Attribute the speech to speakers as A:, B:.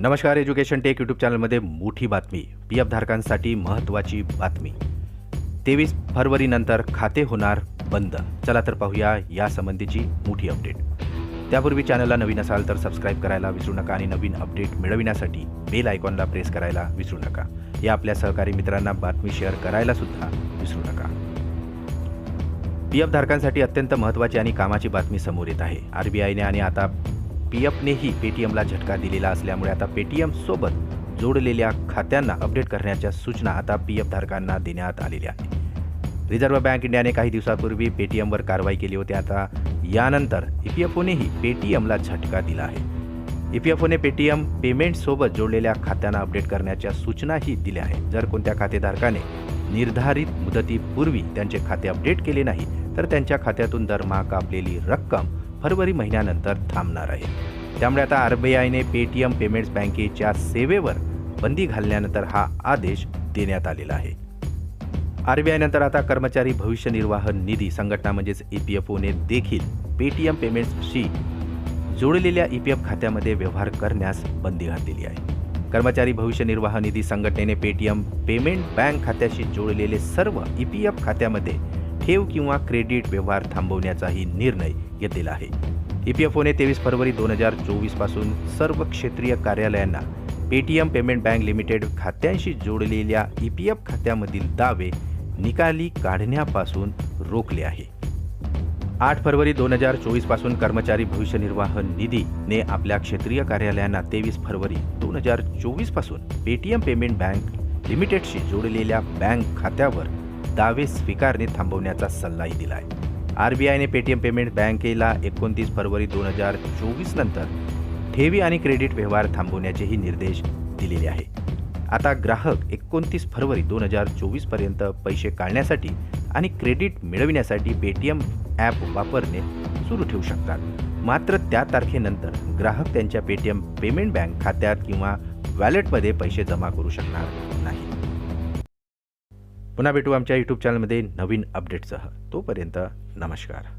A: नमस्कार education take YouTube चॅनलमध्ये मोठी बातमी पी एफ धारकांसाठी महत्त्वाची बातमी. तेवीस फरवरीनंतर खाते होणार बंद. चला तर पाहूया यासंबंधीची मोठी अपडेट. त्यापूर्वी चॅनलला नवीन असाल तर सबस्क्राईब करायला विसरू नका आणि नवीन अपडेट मिळविण्यासाठी बेल आयकॉनला प्रेस करायला विसरू नका. या आपल्या सहकारी मित्रांना बातमी शेअर करायला सुद्धा विसरू नका. पी एफ धारकांसाठी अत्यंत महत्त्वाची आणि कामाची बातमी समोर येत आहे. आर बी आयने आणि आता पी एफनेही पेटीएमला झटका दिलेला असल्यामुळे आता पेटीएम सोबत जोडलेल्या खात्यांना अपडेट करण्याच्या सूचना आता पी एफ धारकांना देण्यात आलेल्या आहे रिझर्व्ह बँक इंडियाने काही दिवसापूर्वी पेटीएमवर कारवाई केली होती. आता यानंतर ई पी एफ ओनेही पेटीएमला झटका दिला आहे. ई पी एफ ओने पेटीएम पेमेंटसोबत जोडलेल्या खात्यांना अपडेट करण्याच्या सूचनाही दिल्या आहेत. जर कोणत्या खातेधारकाने निर्धारित मुदतीपूर्वी त्यांचे खाते अपडेट केले नाही तर त्यांच्या खात्यातून दरमहा कापलेली रक्कम फरवरी महिन्यानंतर थांबणार आहे. त्यामुळे आता आर बी आयने पेटीएम पेमेंट्स बँकेच्या सेवेवर बंदी घालण्यानंतर हा आदेश देण्यात आलेला आहे. आर बी आयनंतर आता कर्मचारी भविष्य निर्वाह निधी संघटना म्हणजेच ई पी एफ ओने देखील पेटीएम पेमेंट्सशी जोडलेल्या ई पी एफ खात्यामध्ये व्यवहार करण्यास बंदी घातलेली आहे. कर्मचारी भविष्य निर्वाह निधी संघटनेने पेटीएम पेमेंट बँक खात्याशी जोडलेले सर्व ई पी एफ खात्यामध्ये ठेव किंवा क्रेडिट व्यवहार थांबवण्याचाही निर्णय घेतलेला आहे. ई पी एफ ओने तेवीस फरवरी दोन हजार चोवीसपासून सर्व क्षेत्रीय कार्यालयांना पेटीएम पेमेंट बँक लिमिटेड खात्यांशी जोडलेल्या ई पी एफ खात्यामधील दावे निकाली काढण्यापासून रोखले आहे. आठ फरवरी दोन हजार चोवीसपासून कर्मचारी भविष्य निर्वाह निधीने आपल्या क्षेत्रीय कार्यालयांना तेवीस फरवरी दोन हजार चोवीसपासून पेटीएम पेमेंट बँक लिमिटेडशी जोडलेल्या बँक खात्यावर दावे स्वीकारणे थांबवण्याचा सल्लाही दिला आहे आर बी आयने पेटीएम पेमेंट बँकेला एकोणतीस फरवरी दोन हजार चोवीस नंतर ठेवी आणि क्रेडिट व्यवहार थांबवण्याचेही निर्देश दिलेले आहे. आता ग्राहक एकोणतीस फरवरी दोन हजार चोवीसपर्यंत पैसे काढण्यासाठी आणि क्रेडिट मिळविण्यासाठी पेटीएम ॲप वापरणे सुरू ठेवू शकतात. मात्र त्या तारखेनंतर ग्राहक त्यांच्या पेटीएम पेमेंट बँक खात्यात किंवा वॅलेटमध्ये पैसे जमा करू शकणार नाही पुन्हा भेटू आमच्या यूट्यूब चॅनलमध्ये नवीन अपडेटसह तोपर्यंत नमस्कार.